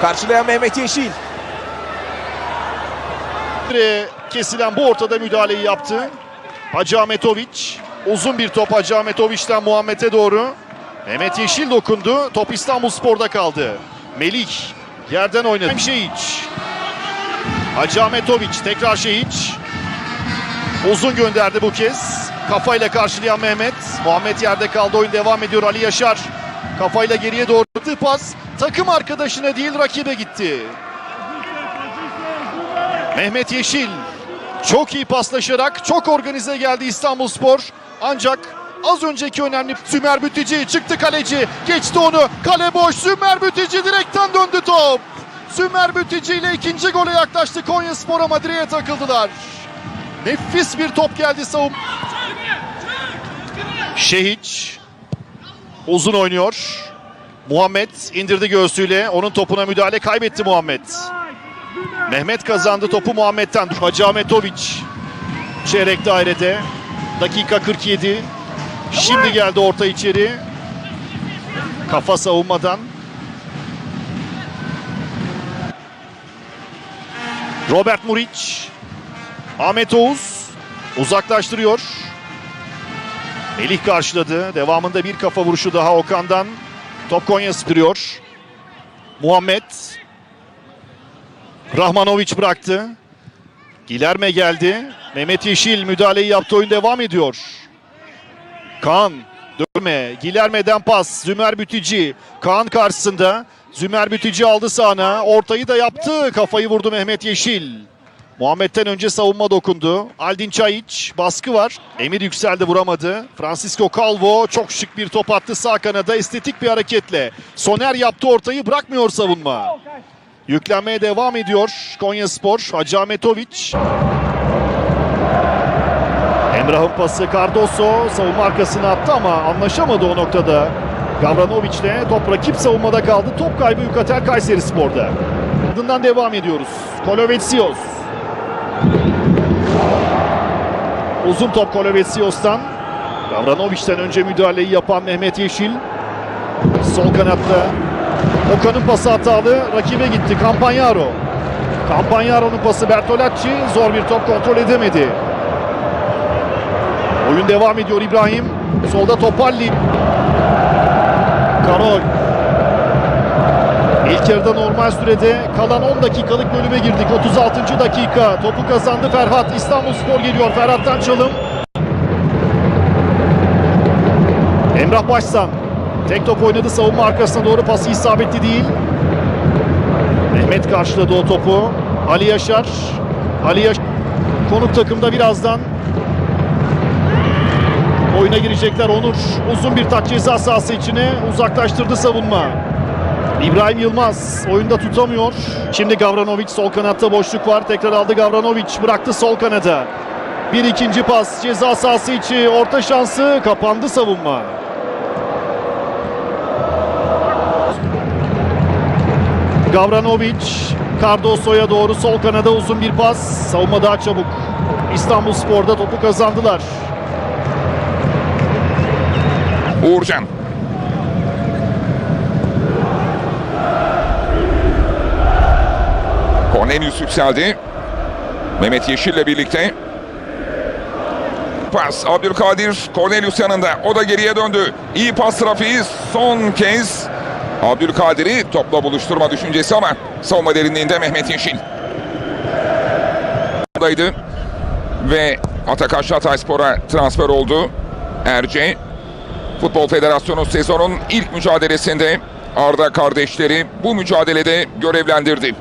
Karşılayan Mehmet Yeşil. Kesilen bu ortada müdahaleyi yaptı. Hacı Ahmetoviç. Uzun bir top Hacı Ahmetoviç'ten Muhammed'e doğru. Mehmet Yeşil dokundu. Top İstanbul Spor'da kaldı. Melik yerden oynadı. Şehiç. Hacı Ahmetoviç tekrar Şehiç. Uzun gönderdi bu kez. Kafayla karşılayan Mehmet. Muhammed yerde kaldı. Oyun devam ediyor. Ali Yaşar. Kafayla geriye doğru pas. Takım arkadaşına değil rakibe gitti. Mehmet Yeşil çok iyi paslaşarak çok organize geldi İstanbulspor. Ancak az önceki önemli Sümer Bütici çıktı kaleci. Geçti onu. Kale boş. Sümer Bütici direkten döndü top. Sümer Bütici ile ikinci gole yaklaştı Konyaspor ama direğe takıldılar. Nefis bir top geldi savun. Şehiç uzun oynuyor. Muhammed indirdi göğsüyle. Onun topuna müdahale kaybetti Muhammed. Mehmet kazandı topu Muhammed'den. Hacı Ahmetoviç çeyrek dairede. Dakika 47. Şimdi geldi orta içeri. Kafa savunmadan. Robert Muriç. Ahmet Oğuz uzaklaştırıyor. Melih karşıladı. Devamında bir kafa vuruşu daha Okan'dan. Top Konya sürüyor. Muhammed Rahmanoviç bıraktı. Gilerme geldi. Mehmet Yeşil müdahaleyi yaptı. Oyun devam ediyor. Kaan dönme. Gilerme'den pas. Zümer Bütici. Kaan karşısında. Zümer Bütici aldı sağına. Ortayı da yaptı. Kafayı vurdu Mehmet Yeşil. Muhammed'den önce savunma dokundu. Aldin Çayiç baskı var. Emir yükseldi vuramadı. Francisco Calvo çok şık bir top attı sağ kanada estetik bir hareketle. Soner yaptı ortayı bırakmıyor savunma. Yüklenmeye devam ediyor Konya Spor. Hacı Ahmetoviç. Emrah'ın pası Cardoso savunma arkasına attı ama anlaşamadı o noktada. Gavranoviç'le top rakip savunmada kaldı. Top kaybı Yukatel Kayseri Spor'da. Ardından devam ediyoruz. Kolovetsios. Uzun top Kolovetsios'tan. Gavranoviç'ten önce müdahaleyi yapan Mehmet Yeşil. Sol kanatta Okan'ın pası hatalı. Rakibe gitti. Campagnaro. Campagnaro'nun pası Bertolacci. Zor bir top kontrol edemedi. Oyun devam ediyor İbrahim. Solda Topalli. Karol. İlk yarıda normal sürede kalan 10 dakikalık bölüme girdik. 36. dakika. Topu kazandı Ferhat. İstanbulspor geliyor. Ferhat'tan çalım. Emrah Başsan. Tek top oynadı savunma arkasına doğru pası isabetli değil. Mehmet karşıladı o topu. Ali Yaşar. Ali Yaşar. Konuk takımda birazdan oyuna girecekler. Onur uzun bir tak ceza sahası içine uzaklaştırdı savunma. İbrahim Yılmaz oyunda tutamıyor. Şimdi Gavranovic sol kanatta boşluk var. Tekrar aldı Gavranovic bıraktı sol kanada. Bir ikinci pas ceza sahası içi orta şansı kapandı savunma. Gavranovic Cardoso'ya doğru sol kanada uzun bir pas. Savunma daha çabuk. İstanbul Spor'da topu kazandılar. Uğurcan. Cornelius yükseldi. Mehmet Yeşil'le birlikte. Pas Abdülkadir Cornelius yanında. O da geriye döndü. İyi pas trafiği son kez Abdülkadir'i topla buluşturma düşüncesi ama savunma derinliğinde Mehmet Yeşil. Daydı ve Atakaş Hatayspor'a transfer oldu. Erce Futbol Federasyonu sezonun ilk mücadelesinde Arda kardeşleri bu mücadelede görevlendirdi.